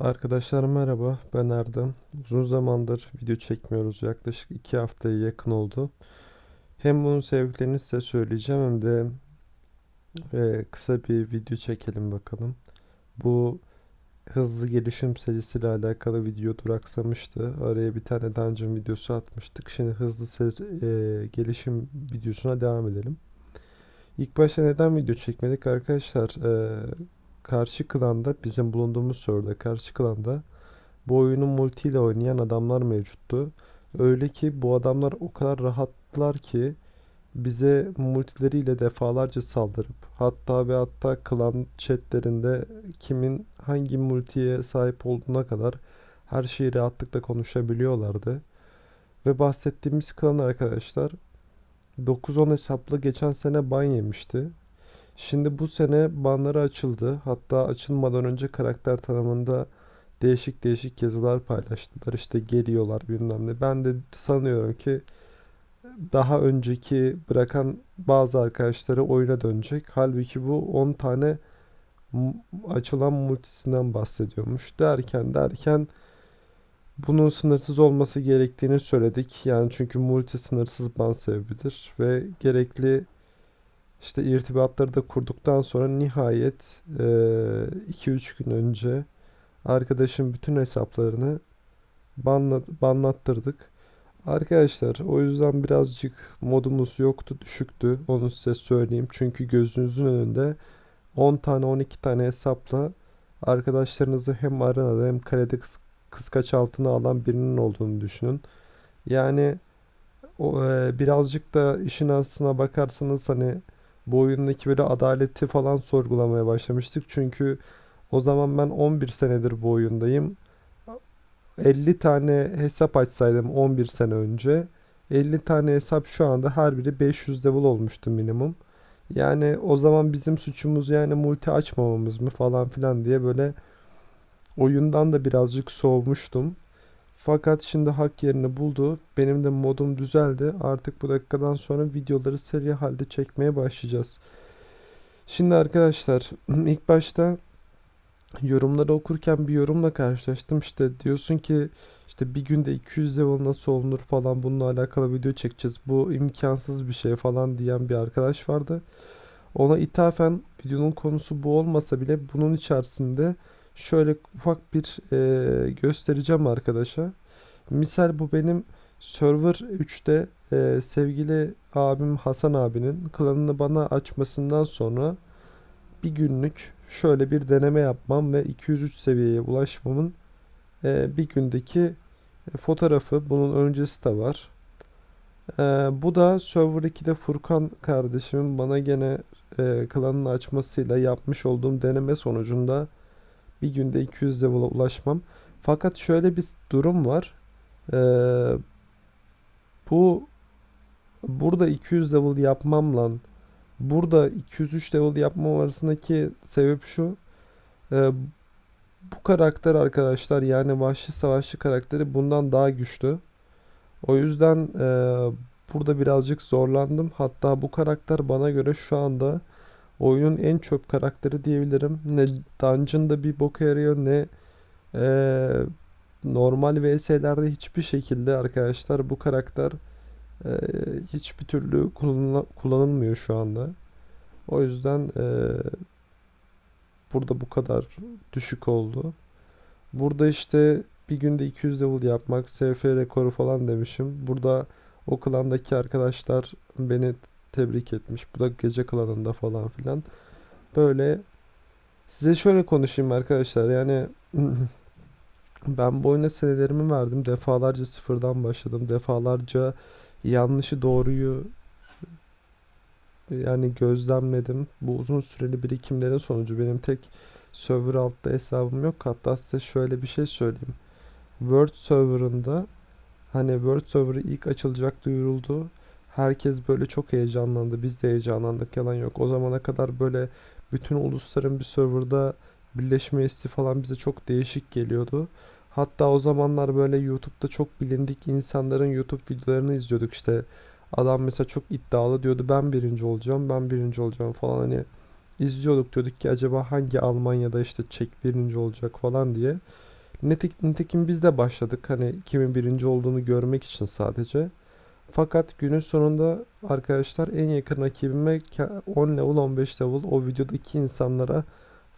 Arkadaşlar merhaba, ben Erdem. Uzun zamandır video çekmiyoruz. Yaklaşık iki haftaya yakın oldu. Hem bunun sebeplerini size söyleyeceğim hem de e, kısa bir video çekelim bakalım. Bu hızlı gelişim serisiyle alakalı video duraksamıştı. Araya bir tane dungeon videosu atmıştık. Şimdi hızlı seri- e, gelişim videosuna devam edelim. İlk başta neden video çekmedik arkadaşlar? E, karşı klanda bizim bulunduğumuz serverda karşı klanda bu oyunu multi ile oynayan adamlar mevcuttu. Öyle ki bu adamlar o kadar rahattılar ki bize multileriyle defalarca saldırıp hatta ve hatta klan chatlerinde kimin hangi multiye sahip olduğuna kadar her şeyi rahatlıkla konuşabiliyorlardı. Ve bahsettiğimiz klan arkadaşlar 9-10 hesaplı geçen sene ban yemişti. Şimdi bu sene banları açıldı. Hatta açılmadan önce karakter tanımında değişik değişik yazılar paylaştılar. İşte geliyorlar bilmem ne. Ben de sanıyorum ki daha önceki bırakan bazı arkadaşları oyuna dönecek. Halbuki bu 10 tane açılan multisinden bahsediyormuş. Derken derken bunun sınırsız olması gerektiğini söyledik. Yani çünkü multi sınırsız ban sebebidir ve gerekli işte irtibatları da kurduktan sonra nihayet 2-3 gün önce arkadaşım bütün hesaplarını banla, banlattırdık. Arkadaşlar o yüzden birazcık modumuz yoktu, düşüktü. Onu size söyleyeyim. Çünkü gözünüzün önünde 10 tane 12 tane hesapla arkadaşlarınızı hem arenada hem kalede kıs kıskaç altına alan birinin olduğunu düşünün. Yani o, e, birazcık da işin aslına bakarsanız hani bu oyundaki böyle adaleti falan sorgulamaya başlamıştık. Çünkü o zaman ben 11 senedir bu oyundayım. 50 tane hesap açsaydım 11 sene önce 50 tane hesap şu anda her biri 500 level olmuştu minimum. Yani o zaman bizim suçumuz yani multi açmamamız mı falan filan diye böyle oyundan da birazcık soğumuştum. Fakat şimdi hak yerini buldu. Benim de modum düzeldi. Artık bu dakikadan sonra videoları seri halde çekmeye başlayacağız. Şimdi arkadaşlar ilk başta yorumları okurken bir yorumla karşılaştım. İşte diyorsun ki işte bir günde 200 level nasıl olunur falan bununla alakalı video çekeceğiz. Bu imkansız bir şey falan diyen bir arkadaş vardı. Ona ithafen videonun konusu bu olmasa bile bunun içerisinde şöyle ufak bir e, göstereceğim arkadaşa. Misal bu benim Server 3'te e, sevgili abim Hasan abinin klanını bana açmasından sonra bir günlük şöyle bir deneme yapmam ve 203 seviyeye ulaşmamın e, bir gündeki e, fotoğrafı. Bunun öncesi de var. E, bu da Server 2'de Furkan kardeşimin bana gene e, klanını açmasıyla yapmış olduğum deneme sonucunda bir günde 200 level'a ulaşmam. Fakat şöyle bir durum var. Ee, bu burada 200 level yapmamla burada 203 level yapmam arasındaki sebep şu. Ee, bu karakter arkadaşlar yani Vahşi Savaşçı karakteri bundan daha güçlü. O yüzden e, burada birazcık zorlandım. Hatta bu karakter bana göre şu anda oyunun en çöp karakteri diyebilirim. Ne dungeon'da bir boka yarıyor ne e, normal VS'lerde hiçbir şekilde arkadaşlar bu karakter e, hiçbir türlü kullanılmıyor şu anda. O yüzden e, burada bu kadar düşük oldu. Burada işte bir günde 200 level yapmak, SF rekoru falan demişim. Burada o klandaki arkadaşlar beni tebrik etmiş. Bu da gece klanında falan filan. Böyle size şöyle konuşayım arkadaşlar. Yani ben bu oyuna senelerimi verdim. Defalarca sıfırdan başladım. Defalarca yanlışı doğruyu yani gözlemledim. Bu uzun süreli birikimlerin sonucu benim tek server altta hesabım yok. Hatta size şöyle bir şey söyleyeyim. Word serverında hani Word serverı ilk açılacak duyuruldu. Herkes böyle çok heyecanlandı. Biz de heyecanlandık. Yalan yok. O zamana kadar böyle bütün ulusların bir serverda birleşme hissi falan bize çok değişik geliyordu. Hatta o zamanlar böyle YouTube'da çok bilindik insanların YouTube videolarını izliyorduk işte. Adam mesela çok iddialı diyordu ben birinci olacağım, ben birinci olacağım falan hani izliyorduk diyorduk ki acaba hangi Almanya'da işte Çek birinci olacak falan diye. Netik, nitekim biz de başladık hani kimin birinci olduğunu görmek için sadece. Fakat günün sonunda arkadaşlar en yakın rakibime ke- 10 level 15 level o videodaki insanlara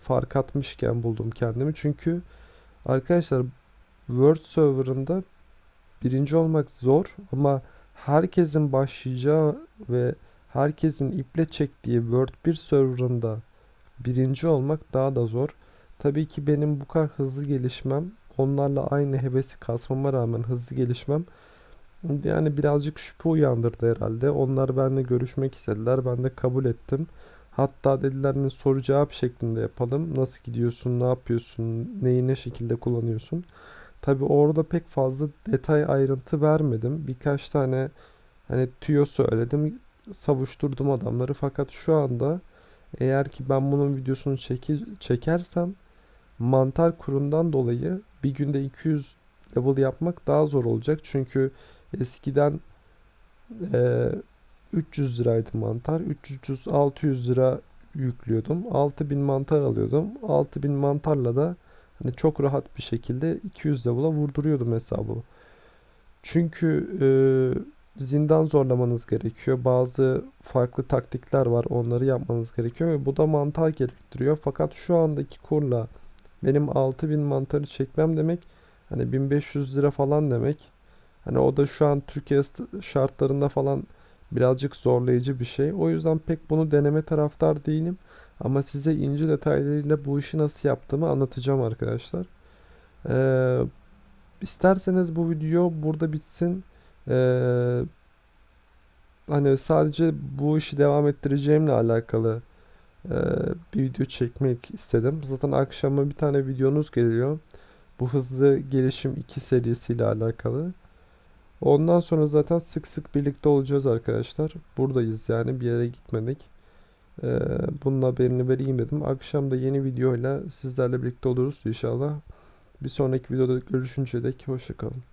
fark atmışken buldum kendimi. Çünkü arkadaşlar World Server'ında birinci olmak zor ama herkesin başlayacağı ve herkesin iple çektiği World 1 serverında birinci olmak daha da zor. Tabii ki benim bu kadar hızlı gelişmem, onlarla aynı hevesi kasmama rağmen hızlı gelişmem yani birazcık şüphe uyandırdı herhalde. Onlar benimle görüşmek istediler. Ben de kabul ettim. Hatta dediler ne soru cevap şeklinde yapalım. Nasıl gidiyorsun, ne yapıyorsun, neyi ne şekilde kullanıyorsun. Tabii orada pek fazla detay ayrıntı vermedim. Birkaç tane hani tüyo söyledim. Savuşturdum adamları. Fakat şu anda eğer ki ben bunun videosunu çeki- çekersem mantar kurundan dolayı bir günde 200 level yapmak daha zor olacak. Çünkü eskiden eee, 300 liraydı mantar. 300-600 lira yüklüyordum. 6000 mantar alıyordum. 6000 mantarla da hani çok rahat bir şekilde 200 level'a vurduruyordum hesabı. Çünkü eee, zindan zorlamanız gerekiyor. Bazı farklı taktikler var. Onları yapmanız gerekiyor ve bu da mantar gerektiriyor. Fakat şu andaki kurla benim 6000 mantarı çekmem demek hani 1500 lira falan demek. Hani o da şu an Türkiye şartlarında falan birazcık zorlayıcı bir şey. O yüzden pek bunu deneme taraftar değilim. Ama size ince detaylarıyla bu işi nasıl yaptığımı anlatacağım arkadaşlar. Ee, isterseniz bu video burada bitsin. Ee, hani sadece bu işi devam ettireceğimle alakalı e, bir video çekmek istedim. Zaten akşama bir tane videonuz geliyor. Bu hızlı gelişim 2 serisiyle alakalı. Ondan sonra zaten sık sık birlikte olacağız arkadaşlar. Buradayız yani bir yere gitmedik. Ee, bunun haberini vereyim dedim. Akşam da yeni videoyla sizlerle birlikte oluruz inşallah. Bir sonraki videoda görüşünceye dek hoşça kalın.